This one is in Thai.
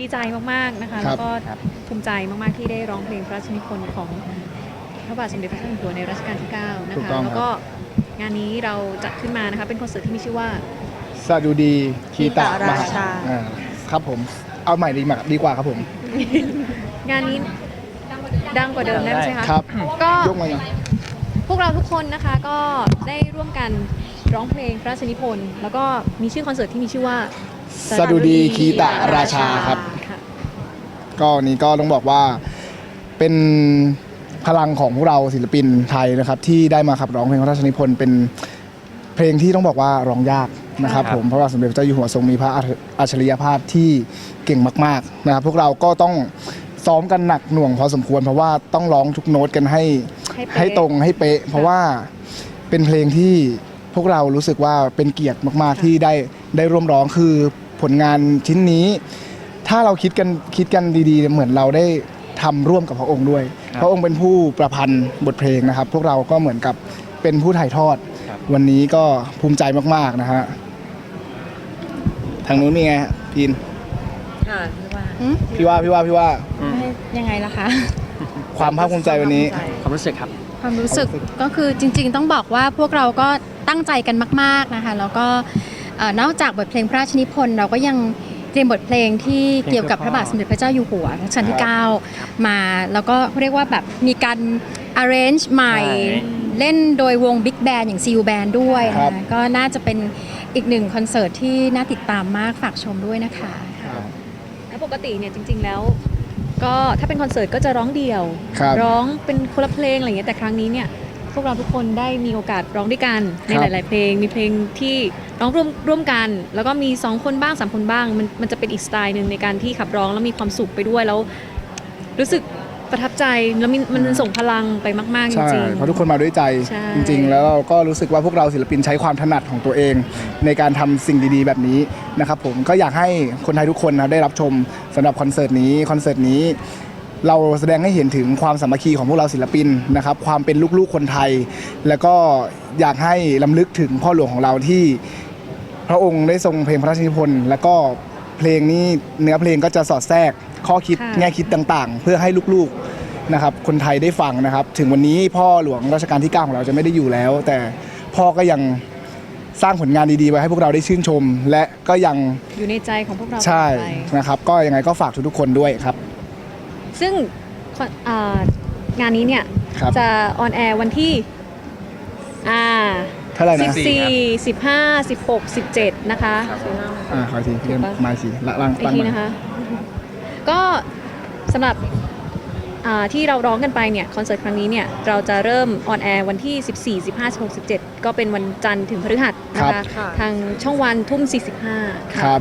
ดีใจมากๆนะคะครัแล้บวก็ครับภูมิใจมากๆที่ได้ร้องเพลงพระราชนิพนธ์ของพระบาทสมเด็จพระเจ้าอยู่หัวในรัชกาลที่ 9 นะถูกคะต้องแล้วก็งานนี้เราจัดขึ้นมานะคะ เป็นคอนเสิร์ตที่มีชื่อว่าสดุดีคีตะคีตะราชาอ่าครับผม เอาใหม่ดีมากดีกว่าครับผม งานนี้ดังกว่าเดิมได้ไหมใช่คะครับก็ยกมาอย่างพวกเราทุกคนนะคะก็ได้ร่วมกันร้องเพลงพระราชนิพนธ์แล้วก็มีชื่อคอนเสิร์ตที่มีชื่อว่า สดุดีคีตะราชาครับค่ะก็นี้ก็ต้องบอกว่าเป็นพลังของพวกเราศิลปินไทยนะครับ ที่ได้มาขับร้องเพลงพระราชนิพนธ์เป็นเพลงที่ต้องบอกว่าร้องยากนะครับครับ ผมเพราะว่าสมเด็จพระเจ้าอยู่หัวทรงมีพระอัจฉริยภาพที่เก่งมาก ๆนะครับ พวกเราก็ต้องซ้อมกันหนักหน่วงพอสมควร เพราะว่าต้องร้องทุกโน้ตกันให้ให้เป๊ะ ให้ตรงให้เป๊ะ เพราะว่าเป็นเพลงที่ พวกเรารู้สึกว่าเป็นเกียรติมาก ๆ ที่ได้ได้ร่วมร้องคือผลงานชิ้นนี้ ถ้าเราคิดกันคิดกันดีๆ เหมือนเราได้ทำร่วมกับพระองค์ด้วยครับพระองค์เป็นผู้ประพันธ์บทเพลงนะครับ พวกเราก็เหมือนกับเป็นผู้ถ่ายทอด ครับ วันนี้ก็ภูมิใจมากๆนะฮะทางนู้นมีไงฮะพีนค่ะพี่ว่าพี่ว่าพี่ว่าพี่ว่ายังไงล่ะคะ ความภาคภูมิใจวันนี้ ความรู้สึกครับ ความรู้สึกก็คือจริง ๆ ต้องบอกว่าพวกเราก็ ตั้งใจกันมาก ๆนะคะแล้วก็เอ่อนอกจากบทเพลงพระราชนิพนธ์เราก็ยังเตรียมบทเพลงที่เกี่ยวกับพระบาทสมเด็จพระเจ้าอยู่หัวรัชกาลที่ 9 มาแล้วก็เรียกว่าแบบมีการ arrange ใหม่ใช่เล่นโดยวง Big Band อย่าง CU Band ด้วยนะครัคะบก็น่าจะเป็นอีกหนึ่งคอนเสิร์ตที่น่าติดตามมากฝากชมด้วยนะคะแล้วปกติเนี่ยจริง ๆ แล้ว ก็ถ้าเป็นคอนเสิร์ตก็จะร้องเดี่ยวครับร้องเป็นคนละเพลงอะไรอย่างเงี้ยแต่ครั้งนี้เนี่ย พวกเราทุกคนได้มีโอกาสร้องด้วยกันในครับหลาย ๆ เพลง มีเพลงที่ร้องร่วมร่วมกัน แล้วก็มี 2 คนบ้าง 3 คนบ้าง มันมันจะเป็นอีกสไตล์หนึ่งในการที่ขับร้องแล้วมีความสุขไปด้วยแล้ว รู้สึกประทับใจแล้วมันมันส่งพลังไปมาก ๆ จใช่ริง เพราะทุกคนมาด้วยใจใช่ จริง ๆ แล้วเราก็รู้สึกว่าพวกเราศิลปินใช้ความถนัดของตัวเอง ในการทำสิ่งดีๆ แบบนี้นะครับผมก็อยากให้คนไทยทุกคนนะได้รับชมสำหรับคอนเสิร์ตนี้คอนเสิร์ตนี้ เราแสดงให้เห็นถึงความสามัคคีของพวกเราศิลปินนะครับ ความเป็นลูกๆคนไทย แล้วก็อยากให้ลำลึกถึงพ่อหลวงของเราที่พระองค์ได้ทรงเพลงพระราชนิพนธ์แล้วก็เพลงนี้เนื้อเพลงก็จะสอดแทรกข้อคิดค่ะ แง่คิดต่างๆ เพื่อให้ลูกๆนะครับคนไทยได้ฟังนะครับ ถึงวันนี้พ่อหลวงรัชกาลที่9ของเราจะไม่ได้อยู่แล้ว แต่พ่อก็ยังสร้างผลงานดีๆไว้ให้พวกเราได้ชื่นชม และก็ยังๆอยู่ในใจของพวกเราใช่ต่อไป นะครับ ก็ยังไงก็ฝากทุกๆคนด้วยครับ ซึ่งคอนอ่างานนี้เนี่ย ครับ จะออนแอร์วันที่อ่าเท่าไหร่นะ14 15 16 17นะคะอ่าขออีกทีเรียกมาสิละล่างอีกตั้งทีมา นะคะ ก็สำหรับอ่าที่เราร้องกันไปเนี่ย คอนเสิร์ตครั้งนี้เนี่ย เราจะเริ่มออนแอร์วันที่ 14 15 16 17 ก็เป็นวันจันทร์ถึงพฤหัสนะคะครับทางช่องวันทุ่ม 45ค่ะครับ